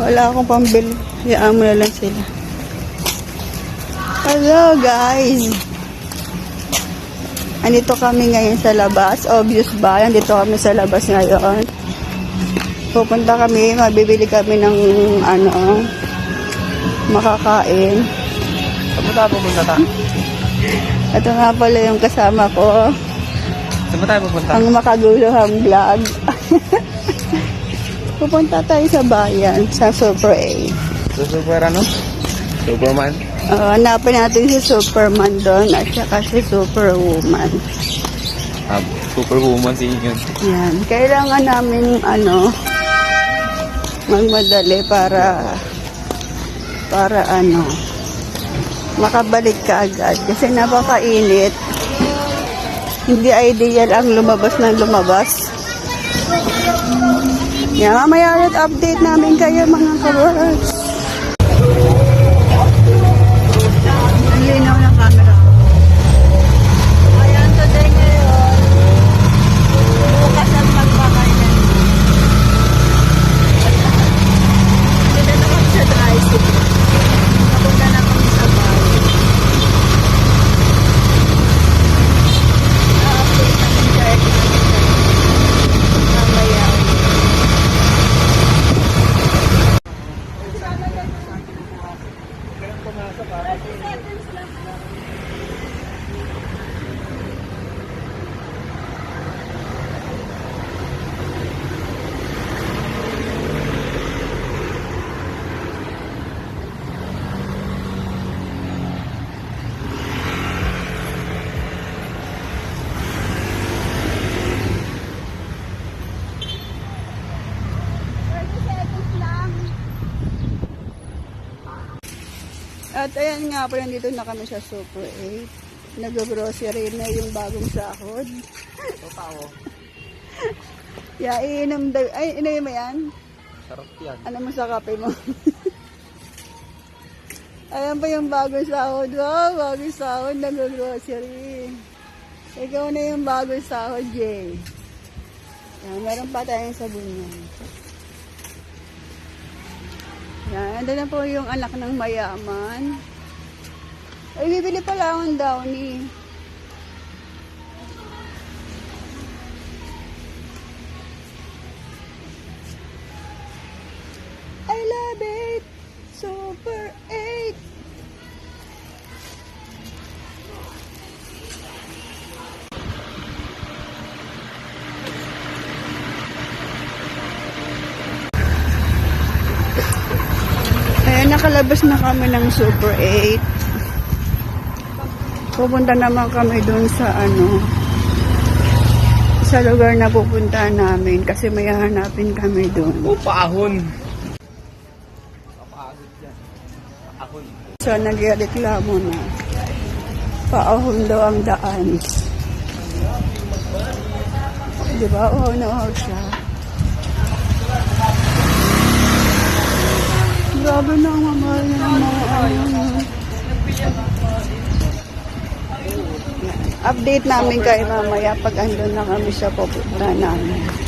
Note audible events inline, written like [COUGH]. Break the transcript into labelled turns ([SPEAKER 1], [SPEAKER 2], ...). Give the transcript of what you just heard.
[SPEAKER 1] Wala akong pambili. Hayaan mo na lang sila. Hello guys! Andito kami ngayon sa labas. Obvious ba? Andito kami sa labas ngayon. Pupunta kami, mabibili kami ng ano, makakain.
[SPEAKER 2] Saan tayo pupunta ta?
[SPEAKER 1] Ito nga pala yung kasama ko,
[SPEAKER 2] Saan tayo pupunta?
[SPEAKER 1] ang makaguluhang vlog. [LAUGHS] Pupunta tayo sa bayan, sa Super.
[SPEAKER 2] Sa super ano? Superman?
[SPEAKER 1] Uh, hanapin natin si Superman doon at saka si Superwoman.
[SPEAKER 2] Ah, superwoman si yun.
[SPEAKER 1] Yan. Kailangan namin ano magmadali para para ano makabalik ka agad kasi napakainit. Hindi ideal ang lumabas ng lumabas. Yan, mamaya ulit update namin kayo mga kawaras. Ang linaw ng camera ko. Ayan, today ngayon, bukas ang magpapainan. Dito na kami sa tricycle. Napunta na kami sa bahay. Na-update namin kayo. Mamaya. At ayan nga po, nandito na kami sa Super 8. Nag-grocery na yung bagong sahod.
[SPEAKER 2] Totoo.
[SPEAKER 1] Ya, iinom daw. Ay, inom mo yan?
[SPEAKER 2] Sarap yan.
[SPEAKER 1] Ano mo sa kape mo? [LAUGHS] Ayan pa yung bagong sahod. Wow, bagong sahod. Nag-grocery. Ikaw na yung bagong sahod, Jay. Yan, meron pa tayong sabunyan. Yan, ando na po yung anak ng mayaman. Ay, bibili pala akong downy. I love it! Super nakalabas na kami ng Super 8. Pupunta naman kami dun sa ano, sa lugar na pupunta namin kasi may hahanapin kami dun.
[SPEAKER 2] Oh, paahon. Paahon.
[SPEAKER 1] So, nagreklamo na. Paahon daw ang daan. Di ba? Oo, na oo siya. Grabe na mamahal ng mga ano. Update namin kayo mamaya pag andun na kami sa pupunta namin.